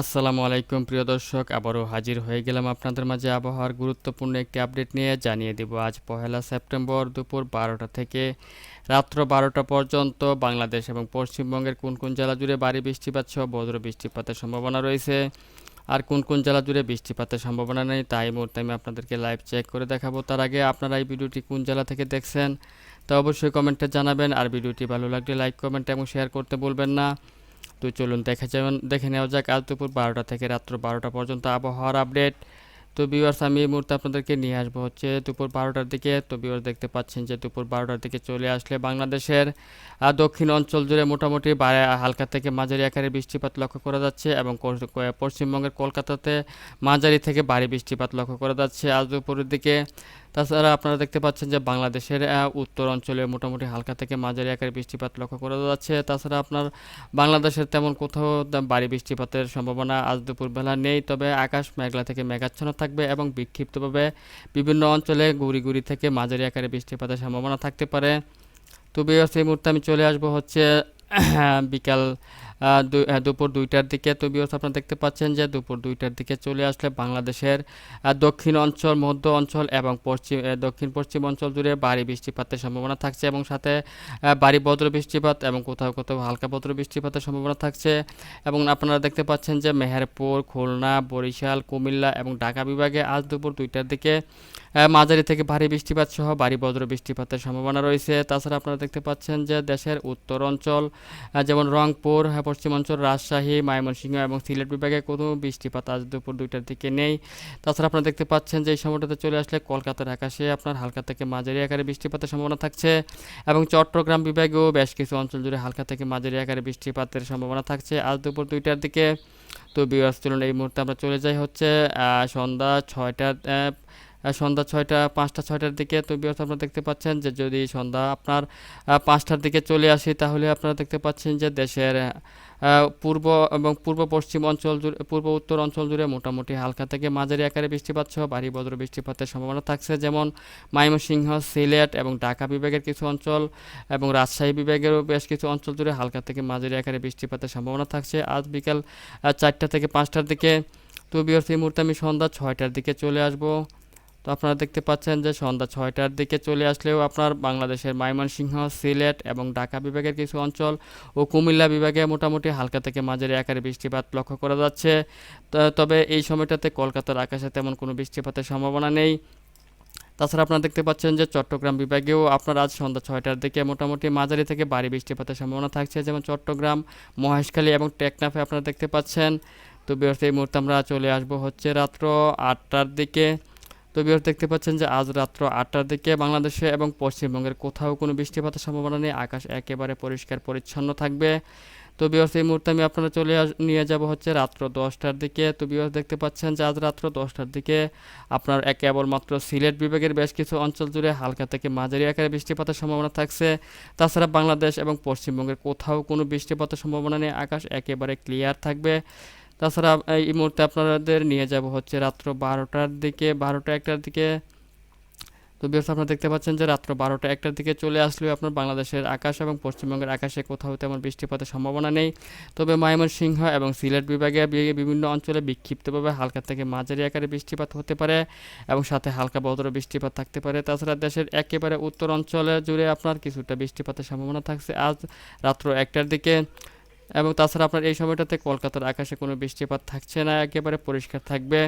আসসালামু আলাইকুম প্রিয় দর্শক, আবারও হাজির হয়ে গেলাম আপনাদের মাঝে আবহাওয়ার গুরুত্বপূর্ণ একটি আপডেট নিয়ে। জানিয়ে দেব, আজ পহেলা সেপ্টেম্বর দুপুর বারোটা থেকে রাত্র বারোটা পর্যন্ত বাংলাদেশ এবং পশ্চিমবঙ্গের কোন কোন জেলা জুড়ে ভারী বৃষ্টিপাত সহ বজ্র বৃষ্টিপাতের সম্ভাবনা রয়েছে আর কোন কোন জেলা জুড়ে বৃষ্টিপাতের সম্ভাবনা নেই তাই মুহূর্তে আমি আপনাদেরকে লাইভ চেক করে দেখাবো। তার আগে আপনারা এই ভিডিওটি কোন জেলা থেকে দেখছেন তা অবশ্যই কমেন্টে জানাবেন, আর ভিডিওটি ভালো লাগলে লাইক কমেন্ট এবং শেয়ার করতে বলবেন না। তো চলুন দেখা যেমন দেখে নেওয়া যাক আজ দুপুর বারোটা থেকে রাত্র বারোটা পর্যন্ত আবহাওয়ার আপডেট। তো ভিউয়ার্স আমি এই মুহূর্তে আপনাদেরকে নিয়ে আসব হচ্ছে দুপুর বারোটার দিকে। তো ভিউয়ার্স দেখতে পাচ্ছেন যে দুপুর বারোটার দিকে চলে আসলে বাংলাদেশের দক্ষিণ অঞ্চল জুড়ে মোটামুটি হালকা থেকে মাঝারি আকারে বৃষ্টিপাত লক্ষ্য করা যাচ্ছে এবং পশ্চিমবঙ্গের কলকাতাতে মাঝারি থেকে ভারী বৃষ্টিপাত লক্ষ্য করা যাচ্ছে। আজ দুপুরের দিকে তাছাড়া আপনারা দেখতে পাচ্ছেন যে বাংলাদেশের উত্তর অঞ্চলে মোটামুটি হালকা থেকে মাঝারি আকারে বৃষ্টিপাত লক্ষ্য করা যাচ্ছে। তাছাড়া আপনার বাংলাদেশের তেমন কোথাও ভারী বৃষ্টিপাতের সম্ভাবনা আজ দুপুরবেলা নেই, তবে আকাশ মেঘলা থেকে মেঘাচ্ছন্ন থাকবে এবং বিক্ষিপ্তভাবে বিভিন্ন অঞ্চলে গুড়ি গুড়ি থেকে মাঝারি আকারে বৃষ্টিপাতের সম্ভাবনা থাকতে পারে। তো বিয়ার্স এই মুহূর্তে আমি চলে আসব হচ্ছে বিকাল দুপুর দুইটার দিকে। তো বিয়ার্স আপনারা দেখতে পাচ্ছেন যে দুপুর দুইটার দিকে চলে আসলে বাংলাদেশের দক্ষিণ অঞ্চল, মধ্য অঞ্চল এবং পশ্চিম দক্ষিণ পশ্চিম অঞ্চল জুড়ে ভারী বৃষ্টিপাতের সম্ভাবনা থাকছে এবং সাথে ভারী বজ্র বৃষ্টিপাত এবং কোথাও কোথাও হালকা বজ্র বৃষ্টিপাতের সম্ভাবনা থাকছে। এবং আপনারা দেখতে পাচ্ছেন যে মেহেরপুর, খুলনা, বরিশাল, কুমিল্লা এবং ঢাকা বিভাগে আজ দুপুর দুইটার দিকে মাঝারি থেকে ভারী বৃষ্টিপাত সহ ভারী বজ্র বৃষ্টিপাতের সম্ভাবনা রয়েছে। তাছাড়া আপনারা দেখতে পাচ্ছেন যে দেশের উত্তর অঞ্চল যেমন রংপুর পশ্চিমাঞ্চল রাজশাহী ময়মনসিংহ এবং সিলেট বিভাগে কোনো বৃষ্টিপাত আজ দুপুর দুইটার দিকে নেই। তাছাড়া আপনারা দেখতে পাচ্ছেন যে এই সময়টাতে চলে আসলে কলকাতার আকাশে আপনার হালকা থেকে মাঝারি আকারে বৃষ্টিপাতের সম্ভাবনা থাকছে এবং চট্টগ্রাম বিভাগেও বেশ কিছু অঞ্চল জুড়ে হালকা থেকে মাঝারি আকারে বৃষ্টিপাতের সম্ভাবনা থাকছে আজ দুপুর দুইটার দিকে। তো বিয়ার্স চলুন এই মুহূর্তে আমরা চলে যাই হচ্ছে সন্ধ্যা আহ, সন্ধ্যা ছয়টা, পাঁচটা, ছয়টার দিকে। তো বিয়ার্স আপনারা দেখতে পাচ্ছেন যে যদি সন্ধ্যা আপনার পাঁচটার দিকে চলে আসি, তাহলে আপনারা দেখতে পাচ্ছেন যে দেশের পূর্ব এবং পূর্ব পশ্চিম অঞ্চল জুড়ে, পূর্ব উত্তর অঞ্চল জুড়ে মোটামুটি হালকা থেকে মাঝারি আকারে বৃষ্টিপাত সহ ভারী বজ্র বৃষ্টিপাতের সম্ভাবনা থাকছে। যেমন ময়মনসিংহ, সিলেট এবং ঢাকা বিভাগের কিছু অঞ্চল এবং রাজশাহী বিভাগেরও বেশ কিছু অঞ্চল জুড়ে হালকা থেকে মাঝারি আকারে বৃষ্টিপাতের সম্ভাবনা থাকছে। আজ বিকাল চারটা থেকে পাঁচটার দিকে। তো বিয়ার্স মুহূর্তে আমি সন্ধ্যা ছয়টার দিকে চলে আসব। তো আপনারা দেখতে পাচ্ছেন যে সন্ধ্যা ছয়টার দিকে চলে আসলেও আপনার বাংলাদেশের ময়মনসিংহ, সিলেট এবং ঢাকা বিভাগের কিছু অঞ্চল ও কুমিল্লা বিভাগে মোটামুটি হালকা থেকে মাঝারি আকারে বৃষ্টিপাত লক্ষ্য করা যাচ্ছে। তবে এই সময়টাতে কলকাতার আকাশে তেমন কোনো বৃষ্টিপাতের সম্ভাবনা নেই। তাছাড়া আপনারা দেখতে পাচ্ছেন যে চট্টগ্রাম বিভাগেও আপনার আজ সন্ধ্যা ছয়টার দিকে মোটামুটি মাঝারি থেকে ভারী বৃষ্টিপাতের সম্ভাবনা থাকছে। যেমন চট্টগ্রাম, মহেশখালী এবং টেকনাফে আপনারা দেখতে পাচ্ছেন। তো এই মুহূর্তে আমরা চলে আসব হচ্ছে রাত্র আটটার দিকে। তো বিহার দেখতে পাচ্ছেন যে আজ রাত্র আটটার দিকে বাংলাদেশে এবং পশ্চিমবঙ্গের কোথাও কোনো বৃষ্টিপাতের সম্ভাবনা নেই। আকাশ একেবারে পরিষ্কার পরিচ্ছন্ন থাকবে। তো বিহার এই মুহূর্তে আমি আপনারা চলে নিয়ে যাব হচ্ছে রাত্র দশটার দিকে। তো বিহার দেখতে পাচ্ছেন যে আজ রাত্র দশটার দিকে আপনার কেবলমাত্র সিলেট বিভাগের বেশ কিছু অঞ্চল জুড়ে হালকা থেকে মাঝারি আকারে বৃষ্টিপাতের সম্ভাবনা থাকছে। তাছাড়া বাংলাদেশ এবং পশ্চিমবঙ্গের কোথাও কোনো বৃষ্টিপাতের সম্ভাবনা নেই। আকাশ একেবারে ক্লিয়ার থাকবে। তাছাড়া এই মুহূর্তে আপনাদের নিয়ে যাব হচ্ছে রাত্র বারোটার দিকে, বারোটা একটার দিকে। তো বিয়ার্স আপনারা দেখতে পাচ্ছেন যে রাত্র বারোটা একটার দিকে চলে আসলেও আপনার বাংলাদেশের আকাশ এবং পশ্চিমবঙ্গের আকাশে কোথাও তেমন বৃষ্টিপাতের সম্ভাবনা নেই। তবে ময়মনসিংহ এবং সিলেট বিভাগে বিভিন্ন অঞ্চলে বিক্ষিপ্তভাবে হালকা থেকে মাঝারি আকারে বৃষ্টিপাত হতে পারে এবং সাথে হালকা বদর বৃষ্টিপাত থাকতে পারে। তাছাড়া দেশের একেবারে উত্তর অঞ্চলে জুড়ে আপনার কিছুটা বৃষ্টিপাতের সম্ভাবনা থাকছে আজ রাত্র একটার দিকে। এবং তাছাড়া আপনার এই সময়টাতে কলকাতার আকাশে কোনো বৃষ্টিপাত থাকছে না, একেবারে পরিষ্কার থাকবে।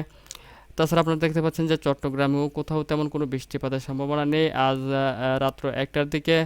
তাছাড়া আপনারা দেখতে পাচ্ছেন যে চট্টগ্রামেও কোথাও তেমন কোনো বৃষ্টিপাতের সম্ভাবনা নেই। আজ রাত্র একটার দিকে